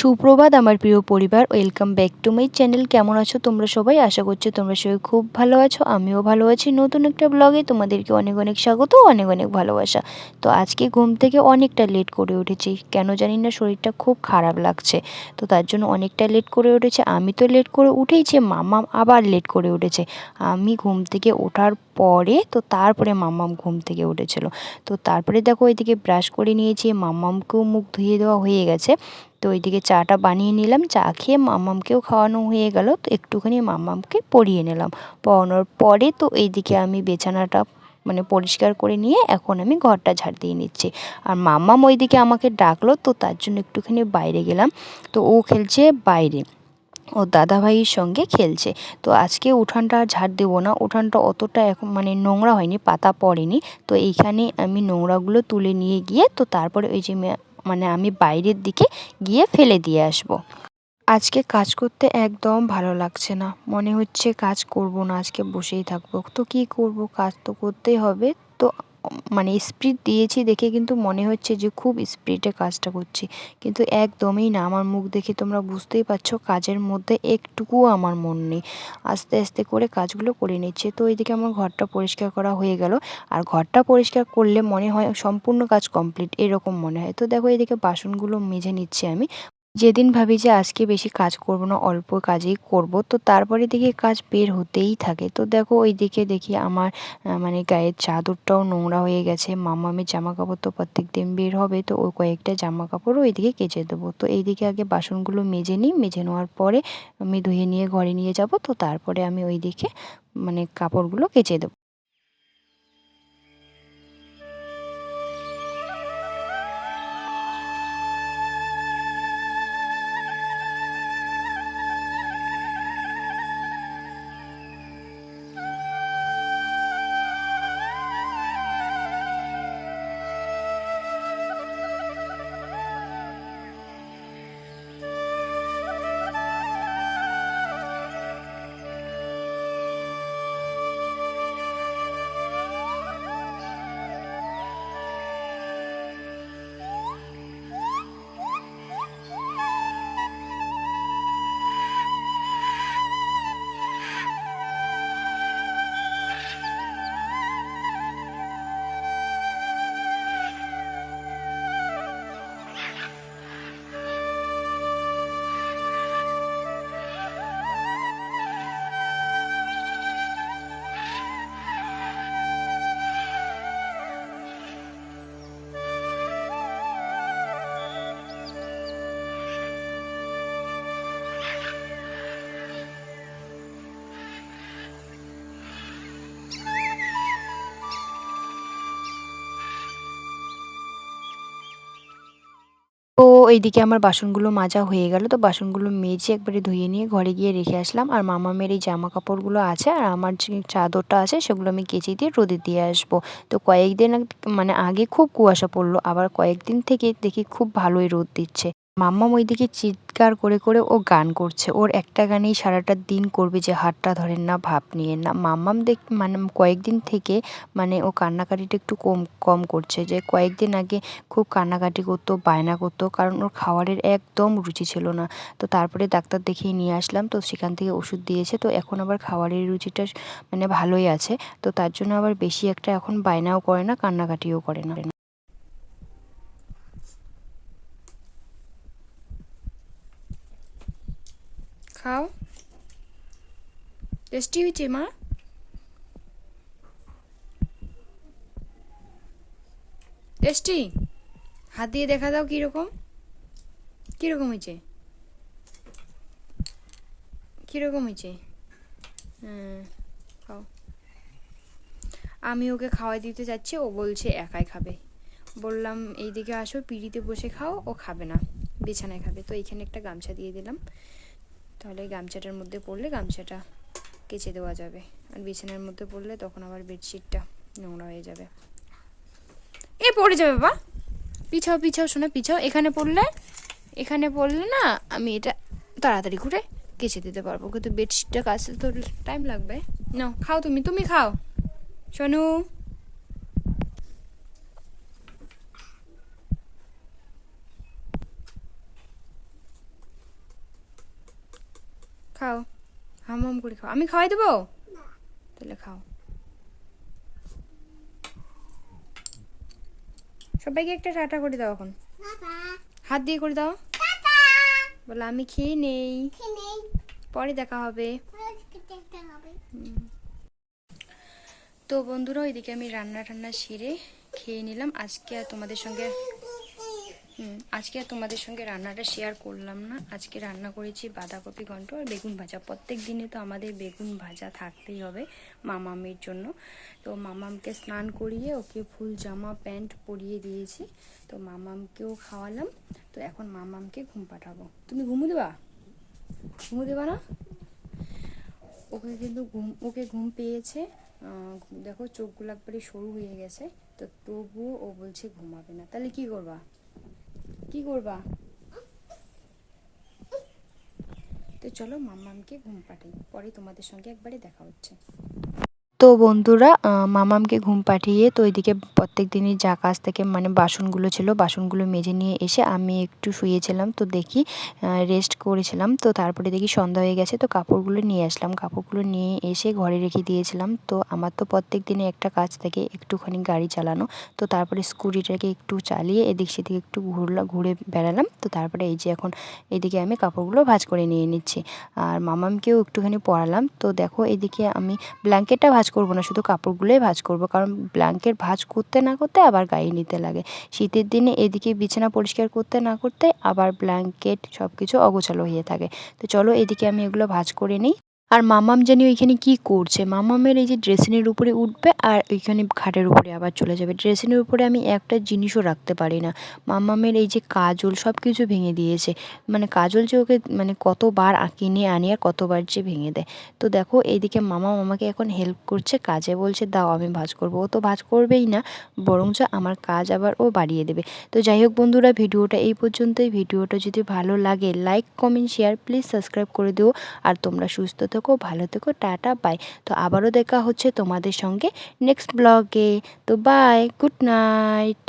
সুপ্রভাত আমার প্রিয় পরিবার welcome back to my channel কেমন আছো তোমরা সবাই? আশা করছি তোমরা সবাই খুব ভালো আছো, আমিও ভালো আছি। নতুন একটা ব্লগে তোমাদেরকে অনেক অনেক স্বাগত, অনেক অনেক ভালোবাসা। তো আজকে ঘুম থেকে অনেকটা লেট করে উঠেছি, কেন জানি না শরীরটা খুব খারাপ লাগছে। তো তার জন্য অনেকটা লেট করে উঠেছে, আমি তো লেট করে উঠেইছি, মামা আবার লেট করে উঠেছে। আমি ঘুম থেকে ওঠার পরে তো তারপরে মাম্মাম ঘুম থেকে উঠেছিল। তো তারপরে দেখো ওইদিকে ব্রাশ করে নিয়েছি, মাম্মামকেও মুখ ধুয়ে দেওয়া হয়ে গেছে। তো ওইদিকে চাটা বানিয়ে নিলাম, চা খেয়ে মাম্মামকেও খাওয়ানো হয়ে গেল। তো একটুখানি মাম্মামকে পরিয়ে নিলাম। পরানোর পরে তো এইদিকে আমি বিছানাটা মানে পরিষ্কার করে নিয়ে এখন আমি ঘরটা ঝাড় দিয়ে নিচ্ছি। আর মাম্মাম ওইদিকে আমাকে ডাকলো, তো তার জন্য একটুখানি বাইরে গেলাম। তো ও খেলছে বাইরে। ও দাদাভাইয়ের সঙ্গে খেলছে। তো আজকে উঠানটা আর ঝাড় দেবো না। উঠানটা অতটা এখন মানে নোংরা হয়নি, পাতা পড়েনি। তো এইখানে আমি নোংরাগুলো তুলে নিয়ে গিয়ে তো তারপরে ওই যে মানে আমি বাইরের দিকে গিয়ে ফেলে দিয়ে আসব। আজকে কাজ করতে একদম ভালো লাগছে না। মনে হচ্ছে কাজ করব না, আজকে বসেই থাকব। তো কি করব? কাজ তো করতেই হবে। তো মানে স্পিড দিয়েছি দেখে কিন্তু মনে হচ্ছে যে খুব স্পিডে কাজটা করছি। কিন্তু একদমই না, আমার মুখ দেখে তোমরা বুঝতেই পারছ কাজের মধ্যে একটুকুও আমার মন নেই। আস্তে আস্তে করে কাজগুলো করে নিচ্ছে। তো এইদিকে আমার ঘরটা পরিষ্কার করা হয়ে গেল। আর ঘরটা পরিষ্কার করলে মনে হয় সম্পূর্ণ কাজ কমপ্লিট এরকম মনে হয়। তো দেখো এইদিকে বাসনগুলো মেজে নিচ্ছি আমি। যেদিন ভাবি যে আজকে বেশি কাজ করব না, অল্প কাজেই করব, তো তারপরে দেখি কাজ বের হতেই থাকে। তো দেখো ওই দিকে দেখি আমার মানে গায়ের চাদরটাও নোংরা হয়ে গেছে, মামামের জামা কাপড় তো প্রত্যেক দিন বের হবে, তো ওই কয়েকটা জামা কাপড়ও ওইদিকে কেচে দেবো। তো এইদিকে আগে বাসনগুলো মেজে নিই, মেজে নেওয়ার পরে আমি ধুয়ে নিয়ে ঘরে নিয়ে যাব, তো তারপরে আমি ওই দিকে মানে কাপড়গুলো কেচে দেবো। এইদিকে আমার বাসনগুলো মাজা হয়ে গেল, তো বাসনগুলো মেজে একবারে ধুয়ে নিয়ে ঘরে গিয়ে রেখে আসলাম। আর মামামের এই জামা কাপড়গুলো আছে, আর আমার যে চাদরটা আছে, সেগুলো আমি কেচি দিয়ে রোদে দিয়ে আসব। তো কয়েকদিন মানে আগে খুব কুয়াশা পড়ল, আবার কয়েকদিন থেকে দেখি খুব ভালোই রোদ দিচ্ছে। মাম্মাম ওইদিকে চিৎকার করে করে ও গান করছে। ওর একটা গানেই সারাটা দিন করবে যে হাতটা ধরেন না, ভাব নিয়ে না। মাম্মাম দেখ মানে কয়েকদিন থেকে মানে ও কান্নাকাটিটা একটু কম কম করছে যে কয়েকদিন আগে খুব কান্নাকাটি করতো, বায়না করতো, কারণ ওর খাওয়ারের একদম রুচি ছিল না। তো তারপরে ডাক্তার দেখিয়ে নিয়ে আসলাম, তো সেখান থেকে ওষুধ দিয়েছে। তো এখন আবার খাবারের রুচিটা মানে ভালোই আছে। তো তার জন্য আবার বেশি একটা এখন বায়নাও করে না, কান্নাকাটিও করে না। খাও। টেস্টি হয়েছে, মা। টেস্টি। হাত দিয়ে দেখা দাও কীরকম। কীরকম হয়েছে? কীরকম হয়েছে? হ্যাঁ খাও। আমি ওকে খাওয়াই দিতে যাচ্ছি, ও বলছে একাই খাবে। বললাম, এইদিকে আসো, পিড়িতে বসে খাও, ও খাবে না। বিছানায় খাবে। তো এইখানে একটা গামছা দিয়ে দিলাম। তাহলে গামছাটার মধ্যে পড়লে গামছাটা কেচে দেওয়া যাবে। আর বিছানার মধ্যে পড়লে তখন আবার বেডশিটটা নোংরা হয়ে যাবে। এ পড়ে যাবে বাবা। পিছাও পিছাও শোনা পিছাও। এখানে পড়লে এখানে পড়লে না আমি এটা তাড়াতাড়ি করে কেচে দিতে পারব। কিন্তু বেডশিটটা কাচতে তো টাইম লাগবে। না খাও তুমি তুমি খাও। শোনু খাও। হাম হাম করে খাও। আমি খাওয়াই দেবো? তাহলে খাও। সবাইকে একটা টাটা করে দাও এখন। হাত দিয়ে করে দাও। বলো আমি খেয়ে নেই। পরে দেখা হবে। তো বন্ধুরা ওইদিকে আমি রান্না টান্না সেরে খেয়ে নিলাম। আজকে আর তোমাদের সঙ্গে আজকে তোমাদের সঙ্গে রান্নাটা শেয়ার করলাম না। আজকে রান্না করেছি বাঁধাকপি ঘন্ট আর বেগুন ভাজা। প্রত্যেক দিনে তো আমাদের বেগুন ভাজা থাকতেই হবে মামামের জন্য। তো মামামকে স্নান করিয়ে ওকে ফুল জামা, প্যান্ট পরিয়ে দিয়েছি। তো মামামকেও খাওয়ালাম। তো এখন মামামকে ঘুম পাঠাবো। তুমি ঘুমু দেবা? ঘুমু দেবা না? ওকে কিন্তু ঘুম, ওকে ঘুম পেয়েছে। দেখো চোখগুলো একবারে সরু হয়ে গেছে। তো তবুও ও বলছে ঘুমাবে না। তাহলে কি করবা? কি করবা? তো চলো মাম্মামকে ঘুম পাঠাই পরে তোমাদের সঙ্গে একবারে দেখা হচ্ছে। তো বন্ধুরা মামামকে ঘুম পাঠিয়ে তো ওইদিকে প্রত্যেক দিনই যা কাজ থেকে মানে বাসনগুলো ছিল, বাসনগুলো মেজে নিয়ে এসে আমি একটু শুয়েছিলাম তো দেখি রেস্ট করেছিলাম। তো তারপরে দেখি সন্ধ্যা হয়ে গেছে, তো কাপড়গুলো নিয়ে আসলাম। কাপড়গুলো নিয়ে এসে ঘরে রেখে দিয়েছিলাম। তো আমার তো প্রত্যেক দিনে একটা কাজ থেকে, একটুখানি গাড়ি চালানো। তো তারপরে স্কুটিটাকে একটু চালিয়ে এদিক সেদিকে একটু ঘুরলাম ঘুরে বেড়ালাম। তো তারপরে এই যে এখন এদিকে আমি কাপড়গুলো ভাঁজ করে নিয়ে নিচ্ছি। আর মামামকেও একটুখানি পরালাম তো দেখো এদিকে আমি ব্ল্যাঙ্কেটটা ভাঁজ করব না, শুধু কাপড়গুলোই ভাঁজ করব। কারণ ব্ল্যাঙ্কেট ভাঁজ করতে না করতে আবার গায়ে নিতে লাগে। শীতের দিনে এদিকে বিছানা পরিষ্কার করতে না করতে আবার ব্ল্যাঙ্কেট সব কিছু অগোছালো হয়ে থাকে। তো চলো এদিকে আমি এগুলো ভাঁজ করে নিই। আর মামাম জানি ওইখানে কি করছে? মামামের এই যে ড্রেসিনের উপরে উঠবে আর ওইখানে খাটের উপরে আবার চলে যাবে। ড্রেসিনের উপরে আমি একটা জিনিসও রাখতে পারি না। মামামের এই যে কাজল সব কিছু ভেঙে দিয়েছে। মানে কাজল যে ওকে মানে কতবার কিনে আনি আর কতবার যে ভেঙে দেয়। তো দেখো, এইদিকে মামা মামাকে এখন হেল্প করছে, কাজে বলছে, দাও, আমি ভাজ করব। ও তো ভাজ করবেই না, বরঞ্চ আমার কাজ আবার ও বাড়িয়ে দেবে। তো যাই হোক বন্ধুরা, ভিডিওটা এই পর্যন্তই। ভিডিওটা যদি ভালো লাগে like comment share please subscribe করে দিও। আর তোমরা সুস্থ থেকো, ভালো থেকো, টাটা, বাই। তো আবারও দেখা হচ্ছে তোমাদের সঙ্গে নেক্সট ব্লগে তো বাই গুড নাইট